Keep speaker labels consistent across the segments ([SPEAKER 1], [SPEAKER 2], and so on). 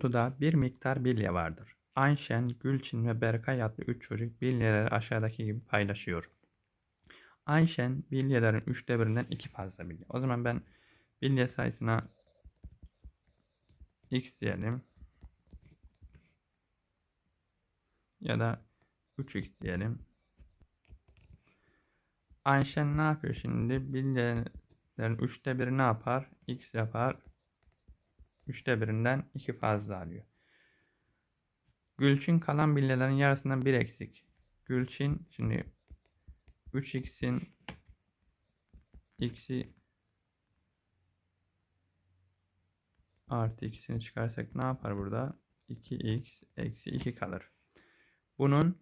[SPEAKER 1] Kutuda bir miktar bilye vardır. Ayşen, Gülçin ve Berkay adlı üç çocuk bilyeleri aşağıdaki gibi paylaşıyor. Ayşen bilyelerin üçte birinden iki fazla bilye. O zaman ben bilye sayısına x diyelim. Ya da 3x diyelim. Ayşen ne yapıyor şimdi? Bilyelerin üçte biri ne yapar? x yapar. Üçte birinden iki fazla alıyor. Gülçin kalan bilyelerin yarısından bir eksik. Gülçin şimdi 3x'in x'i artı ikisini çıkarsak ne yapar burada? 2x eksi 2 kalır. Bunun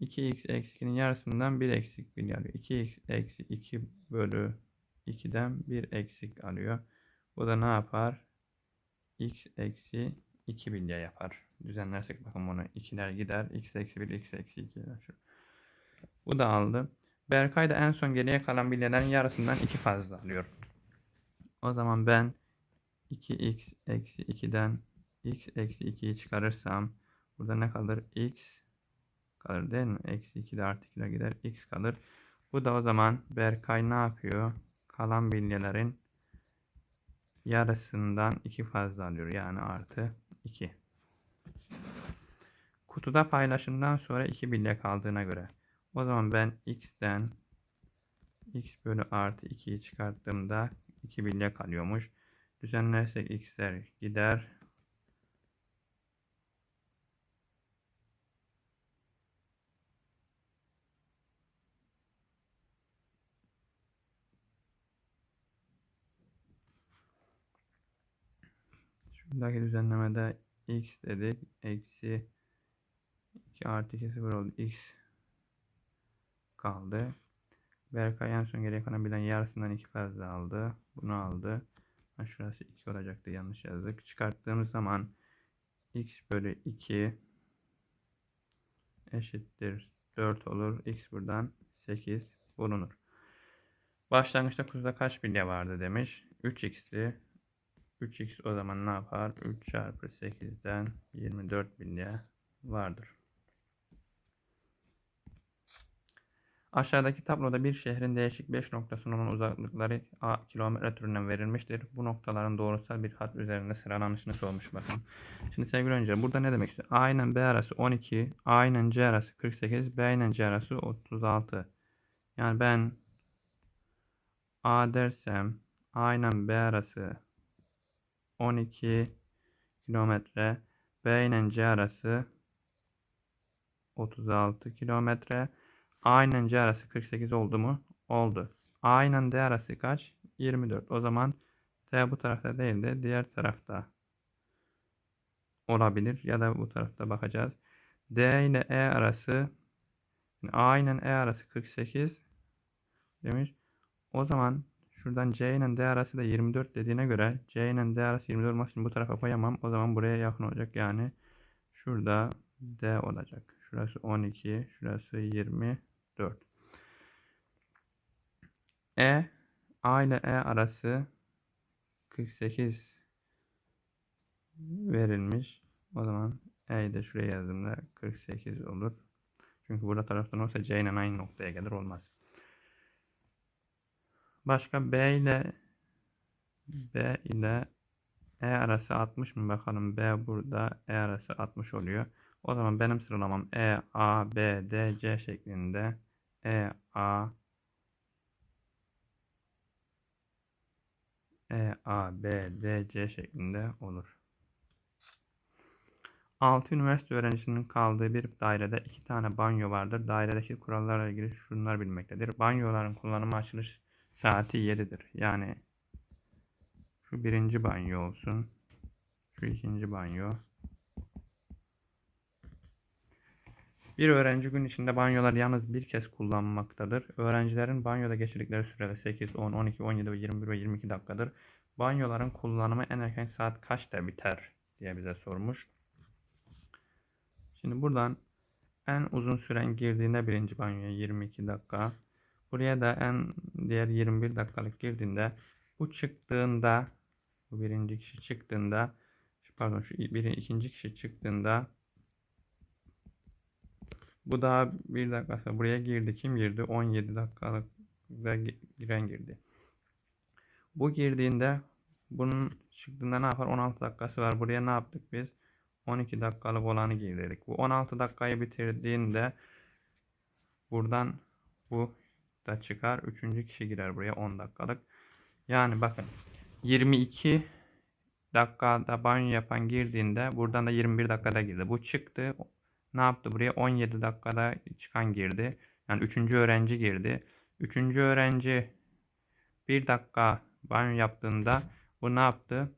[SPEAKER 1] 2x eksi 2'nin yarısından bir eksik bilye alıyor. 2x eksi 2 bölü 2'den bir eksik alıyor. Bu da ne yapar? X eksi 2 bilye yapar. Düzenlersek bakın bunu 2'ler gider. x eksi 1 x eksi 2 şu. Bu da aldı. Berkay da en son geriye kalan bilyelerin yarısından 2 fazla alıyor. O zaman ben 2x eksi 2'den x eksi 2'yi çıkarırsam burada ne kalır? x kalır değil mi? Eksi 2 de artı 2'ler gider. x kalır. Bu da o zaman Berkay ne yapıyor? Kalan bilyelerin yarısından 2 fazla alıyor. Yani artı 2. Kutuda paylaşımdan sonra 2 bilye kaldığına göre. O zaman ben x'ten x bölü artı 2'yi çıkarttığımda 2 bilye kalıyormuş. Düzenlersek x'ler gider. Şuradaki düzenlemede x dedik. Eksi 2 artı 2 0 oldu. x kaldı. Berkay en son geriye kalan bilen yarısından 2 fazla aldı. Bunu aldı. Ha, şurası 2 olacaktı. Yanlış yazdık. Çıkarttığımız zaman x bölü 2 eşittir 4 olur. x buradan 8 bulunur. Başlangıçta kutuda kaç bilye vardı demiş. 3x'ti. 3x o zaman ne yapar? 3 çarpı 8'den 24 bilye vardır. Aşağıdaki tabloda bir şehrin değişik 5 noktasının olan uzaklıkları a kilometre türünden verilmiştir. Bu noktaların doğrusal bir hat üzerinde sıralanışını sormuş bakın. Şimdi sevgili öğrenciler burada ne demek istiyor? A ile B arası 12, A ile C arası 48, B ile C arası 36. Yani ben A dersem A ile B arası 12 kilometre, B ile C arası 36 kilometre. A ile C arası 48 oldu mu? Oldu. A ile D arası kaç? 24. O zaman D bu tarafta değil de diğer tarafta olabilir. Ya da bu tarafta bakacağız. D ile E arası A ile E arası 48 demiş. O zaman şuradan C ile D arası da 24 dediğine göre C ile D arası 24 olmak için bu tarafa koyamam. O zaman buraya yakın olacak. Yani şurada D olacak. Şurası 12, şurası 20. 4. E A ile E arası 48 verilmiş. O zaman E'yi de şuraya yazdığımda 48 olur. Çünkü burada taraftan olsa C ile aynı noktaya gelir olmaz. Başka B ile B ile E arası 60 mı bakalım. B burada E arası 60 oluyor. O zaman benim sıralamam E, A, B, D, C şeklinde E, A, E, A, B, D, C şeklinde olur. 6 üniversite öğrencisinin kaldığı bir dairede iki tane banyo vardır. Dairedeki kurallarla ilgili şunlar bilmektedir. Banyoların kullanımı açılış saati 7'dir. Yani şu birinci banyo olsun. Şu ikinci banyo. Bir öğrenci gün içinde banyolar yalnız bir kez kullanmaktadır. Öğrencilerin banyoda geçirdikleri süreler 8, 10, 12, 17 ve 21 ve 22 dakikadır. Banyoların kullanımı en erken saat kaçta biter diye bize sormuş. Şimdi buradan en uzun süren girdiğinde birinci banyoya 22 dakika. Buraya da en diğer 21 dakikalık girdiğinde bu çıktığında bu birinci kişi çıktığında pardon şu biri ikinci kişi çıktığında bu daha bir dakika sonra buraya girdi. Kim girdi? 17 dakikalık da gi- giren girdi. Bu girdiğinde bunun çıktığında ne yapar? 16 dakikası var. Buraya ne yaptık biz? 12 dakikalık olanı girdirdik. Bu 16 dakikayı bitirdiğinde buradan bu da çıkar. Üçüncü kişi girer buraya 10 dakikalık. Yani bakın 22 dakikada banyo yapan girdiğinde buradan da 21 dakikada girdi. Bu çıktı. Ne yaptı buraya? 17 dakikada çıkan girdi. Yani üçüncü öğrenci girdi. Üçüncü öğrenci bir dakika banyo yaptığında bu ne yaptı?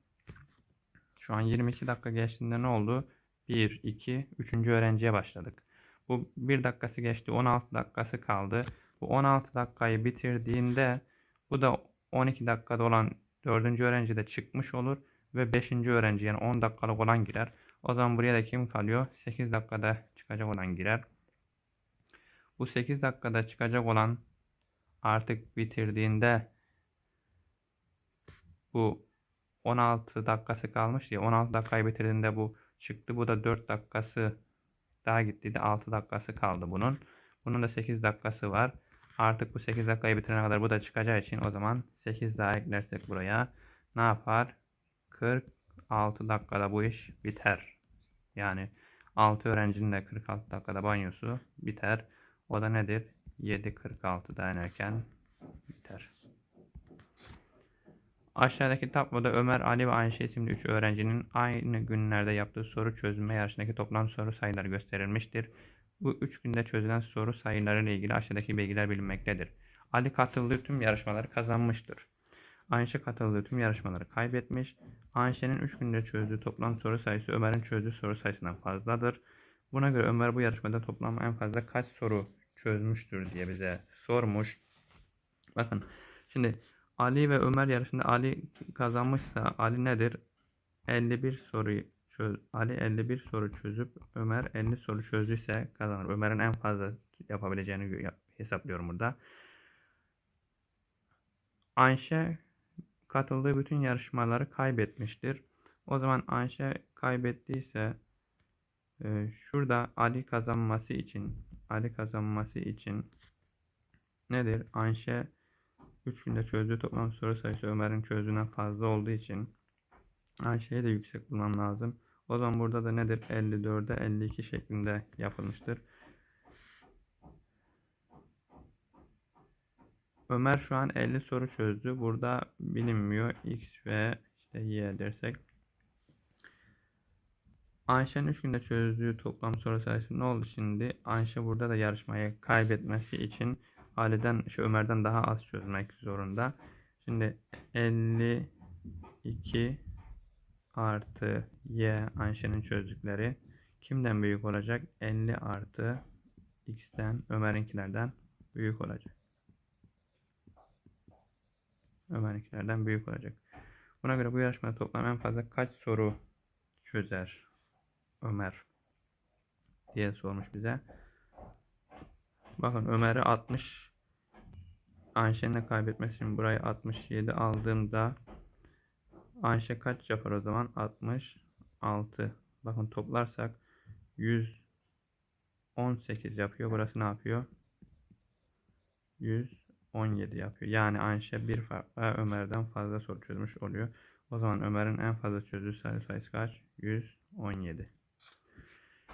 [SPEAKER 1] Şu an 22 dakika geçtiğinde ne oldu? 1, 2, 3. öğrenciye başladık. Bu 1 dakikası geçti. 16 dakikası kaldı. Bu 16 dakikayı bitirdiğinde bu da 12 dakikada olan 4. öğrenci de çıkmış olur. Ve 5. öğrenci yani 10 dakikalık olan girer. O zaman buraya da kim kalıyor? 8 dakikada çıkacak olan girer. Bu 8 dakikada çıkacak olan artık bitirdiğinde bu 16 dakikası kalmış ya 16 dakikayı bitirdiğinde bu çıktı. Bu da 4 dakikası daha gitti de 6 dakikası kaldı bunun. Bunun da 8 dakikası var. Artık bu 8 dakikayı bitirene kadar bu da çıkacağı için o zaman 8 daha eklersek buraya ne yapar? 46 dakikada bu iş biter. Yani 6 öğrencinin de 46 dakikada banyosu biter. O da nedir? 7.46'da inerken biter. Aşağıdaki tabloda Ömer, Ali ve Ayşe isimli 3 öğrencinin aynı günlerde yaptığı soru çözme yarışındaki toplam soru sayıları gösterilmiştir. Bu 3 günde çözülen soru sayıları ile ilgili aşağıdaki bilgiler bilinmektedir. Ali katıldığı tüm yarışmaları kazanmıştır. Ayşe katıldığı tüm yarışmaları kaybetmiş. Ayşe'nin 3 günde çözdüğü toplam soru sayısı Ömer'in çözdüğü soru sayısından fazladır. Buna göre Ömer bu yarışmada toplam en fazla kaç soru çözmüştür diye bize sormuş. Bakın şimdi Ali ve Ömer yarışında Ali kazanmışsa Ali nedir? 51 soruyu çöz Ali 51 soru çözüp Ömer 50 soru çözdüyse kazanır. Ömer'in en fazla yapabileceğini hesaplıyorum burada. Ayşe katıldığı bütün yarışmaları kaybetmiştir. O zaman Ayşe kaybettiyse e, şurada Ali kazanması için Ali kazanması için nedir? Ayşe 3 günde çözdüğü toplam soru sayısı Ömer'in çözdüğünden fazla olduğu için Ayşe'yi de yüksek bulmam lazım. O zaman burada da nedir? 54'e 52 şeklinde yapılmıştır. Ömer şu an 50 soru çözdü. Burada bilinmiyor. X ve işte Y dersek. Ayşe'nin 3 günde çözdüğü toplam soru sayısı ne oldu şimdi? Ayşe burada da yarışmayı kaybetmesi için Ali'den, şu Ömer'den daha az çözmek zorunda. Şimdi 52 artı Y Ayşe'nin çözdükleri kimden büyük olacak? 50 artı X'ten Ömer'inkilerden büyük olacak. Ömer'inkilerden büyük olacak. Buna göre bu yarışmada toplam en fazla kaç soru çözer Ömer diye sormuş bize. Bakın Ömer'i 60 Ayşe'nin kaybetmesi burayı 67 aldığımda Ayşe kaç yapar o zaman? 66. Bakın toplarsak 118 yapıyor. Burası ne yapıyor? 117 yapıyor. Yani Ayşe bir farkla Ömer'den fazla soru çözmüş oluyor. O zaman Ömer'in en fazla çözdüğü sayı sayısı kaç? 117.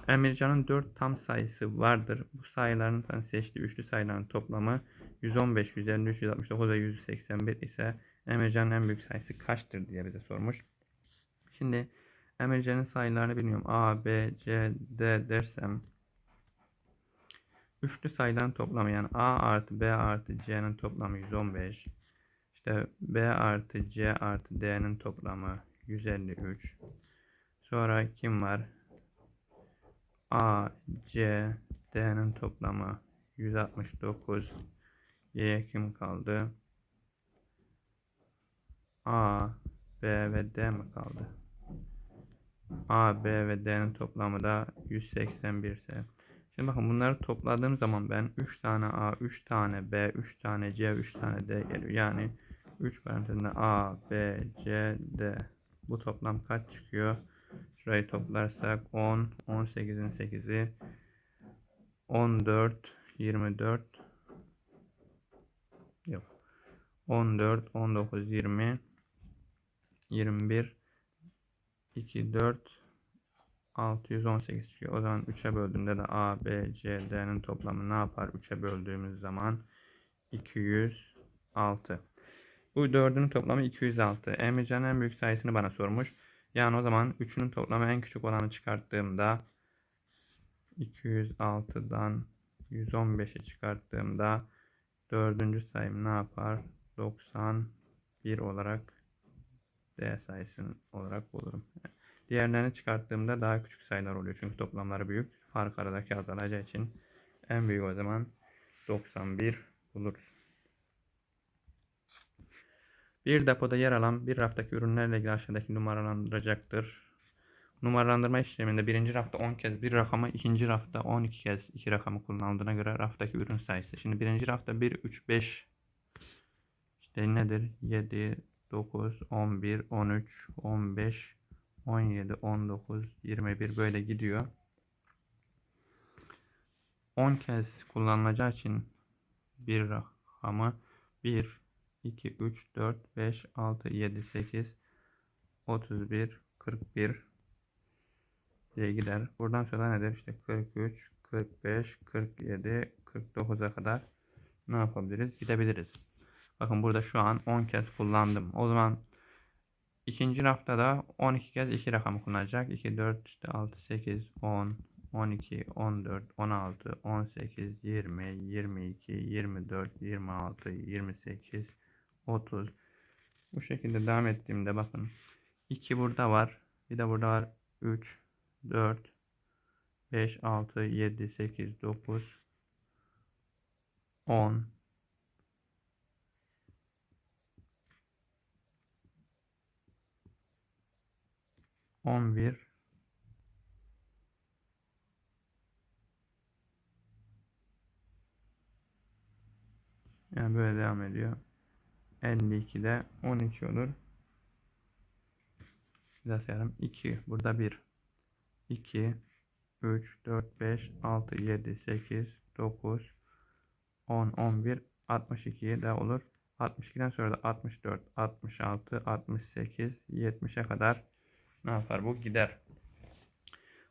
[SPEAKER 1] Emircan'ın 4 tam sayısı vardır. Bu sayıların seçtiği üçlü sayıların toplamı 115, 153, 169 ve 181 ise Emircan'ın en büyük sayısı kaçtır diye bize sormuş. Şimdi Emircan'ın sayılarını bilmiyorum. A, B, C, D dersem üçlü sayıların toplamı yani A artı B artı C'nin toplamı 115. İşte B artı C artı D'nin toplamı 153. Sonra kim var? A, C, D'nin toplamı 169. Y'ye kim kaldı? A, B ve D mi kaldı? A, B ve D'nin toplamı da 181 ise. Şimdi bakın bunları topladığım zaman ben 3 tane A, 3 tane B, 3 tane C, 3 tane D geliyor. Yani 3 parantezinde A, B, C, D. Bu toplam kaç çıkıyor? Şurayı toplarsak 10, 18'in 8'i 14, 24 yok. 14, 19, 20 21 2, 4 618 çıkıyor. O zaman 3'e böldüğümde de A, B, C, D'nin toplamı ne yapar? 3'e böldüğümüz zaman 206. Bu dördünün toplamı 206. Emrecan en büyük sayısını bana sormuş. Yani o zaman 3'ünün toplamı en küçük olanı çıkarttığımda 206'dan 115'e çıkarttığımda dördüncü sayım ne yapar? 91 olarak D sayısını olarak bulurum. Diğerlerini çıkarttığımda daha küçük sayılar oluyor. Çünkü toplamları büyük. Fark aradaki azalacağı için en büyük o zaman 91 buluruz. Bir depoda yer alan bir raftaki ürünlerle ilgili aşağıdaki numaralandıracaktır. Numaralandırma işleminde birinci rafta 10 kez bir rakamı, ikinci rafta 12 kez iki rakamı kullanıldığına göre raftaki ürün sayısı. Şimdi birinci rafta 1, 3, 5 işte nedir? 7, 9, 11, 13, 15, 17, 19, 21 böyle gidiyor. 10 kez kullanılacağı için bir rakamı 1, 2, 3, 4, 5, 6, 7, 8, 31, 41 diye gider. Buradan sonra nedir? İşte 43, 45, 47, 49'a kadar ne yapabiliriz? Gidebiliriz. Bakın burada şu an 10 kez kullandım. O zaman ikinci rafta da 12 kez 2 rakamı kullanacak. 2, 4, işte 6, 8, 10, 12, 14, 16, 18, 20, 22, 24, 26, 28, 30. Bu şekilde devam ettiğimde bakın 2 burada var. Bir de burada var 3, 4, 5, 6, 7, 8, 9, 10, 11 Yani böyle devam ediyor. 52'de 12 olur. Bir daha sayalım. 2. Burada 1. 2 3 4 5 6 7 8 9 10 11 62 de olur. 62'den sonra da 64 66 68 70'e kadar ne yapar bu? Gider.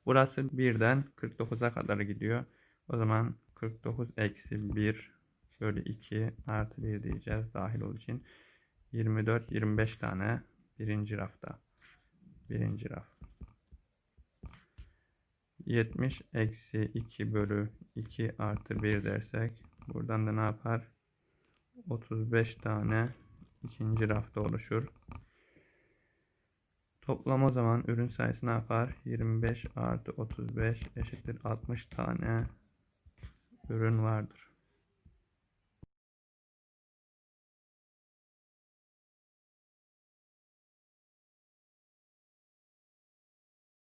[SPEAKER 1] Burası 1'den 49'a kadar gidiyor. O zaman 49 eksi 1 bölü 2 artı 1 diyeceğiz dahil olduğu için. 24 25 tane birinci rafta. Birinci raf. 70 eksi 2 bölü 2 artı 1 dersek buradan da ne yapar? 35 tane ikinci rafta oluşur. Toplam o zaman ürün sayısı ne yapar? 25 artı 35 eşittir 60 tane ürün vardır.